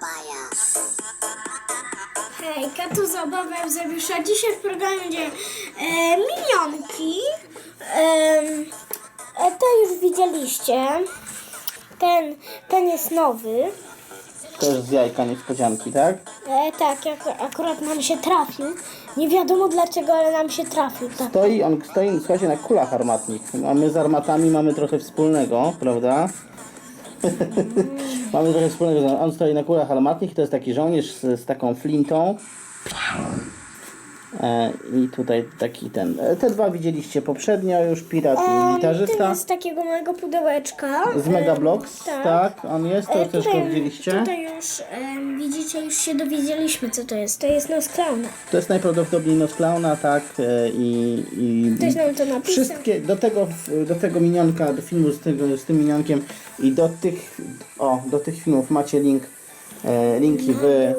papaya. Hejka, tu zabawa Eusebisza. Dzisiaj w programie będzie e, e, to już widzieliście. Ten, ten jest nowy. Też z jajka niespodzianki, tak? E, tak, jak, akurat nam się trafił. Nie wiadomo dlaczego, ale nam się trafił. Tak. Stoi, on stoi, słuchajcie, na kulach armatnych. A my z armatami mamy trochę wspólnego, prawda? Mamy trochę wspólnego. On stoi na kulach armatnych, to jest taki żołnierz z, z taką flintą. E, I tutaj taki ten. e, Te dwa widzieliście poprzednio już, pirat i ten gitarzysta. jest z takiego małego pudełeczka. Z Megablox, Em, tak. on jest, to E, też go widzieliście. Tutaj już em, widzicie, już się dowiedzieliśmy co to jest. To jest nos klauna. To jest najprawdopodobniej nos klauna, tak. e, I, i Ktoś nam to napisał. Wszystkie, do tego, do tego minionka, do filmu z, tego, z tym minionkiem i do tych, o, do tych filmów macie link, e, linki w,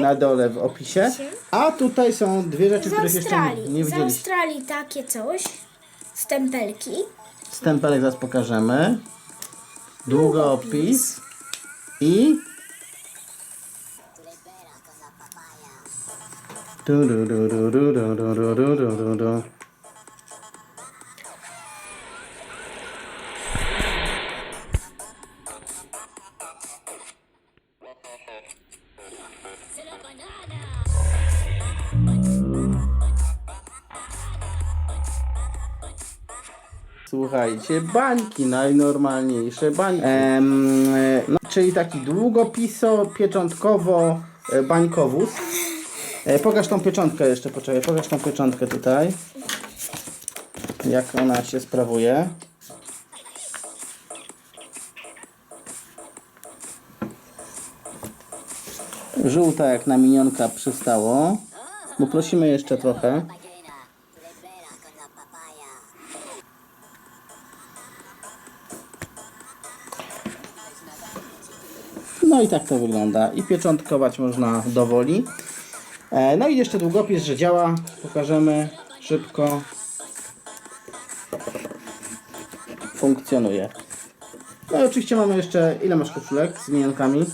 na dole w opisie. A tutaj są dwie rzeczy, Z których jeszcze Australii. nie Z widzieliście. Australii takie coś. Stempelki. Stempelek zaraz pokażemy. Długopis i Du-du-du-du-du-du-du-du-du-du. Słuchajcie, bańki najnormalniejsze, bańki. No, czyli taki długopiso, pieczątkowo, e, bańkowóz. E, pokaż tą pieczątkę jeszcze, poczekaj, pokaż tą pieczątkę tutaj. Jak ona się sprawuje. Żółta jak na minionka przystało. Bo prosimy jeszcze trochę. No i tak to wygląda. I pieczątkować można dowoli. E, no i jeszcze długopis, że działa. Pokażemy szybko. Funkcjonuje. No i oczywiście mamy jeszcze, ile masz koszulek z minionkami?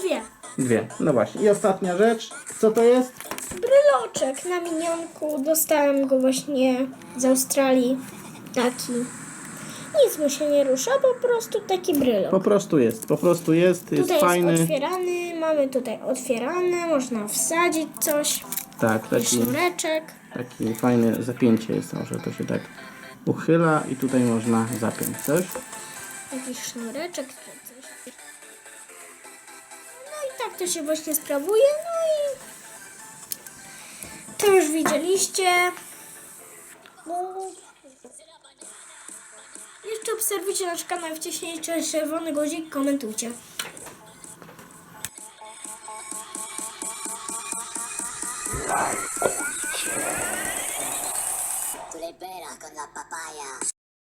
Dwie. Dwie. No właśnie. I ostatnia rzecz. Co to jest? Bryloczek na minionku. Dostałem go właśnie z Australii. Taki. Nic mu się nie rusza, po prostu taki brylok. Po prostu jest. Po prostu jest. Jest Tutaj fajny. jest otwierany, mamy tutaj otwierane, można wsadzić coś, Tak, taki, sznureczek. taki fajny zapięcie jest. Może to się tak uchyla i tutaj można zapiąć coś. Jakiś sznureczek czy coś. No i tak to się właśnie sprawuje. No i to już widzieliście. No. Jeszcze obserwujcie nasz kanał, wciśnijcie czerwony guzik, komentujcie. Tu le vera con la papaya.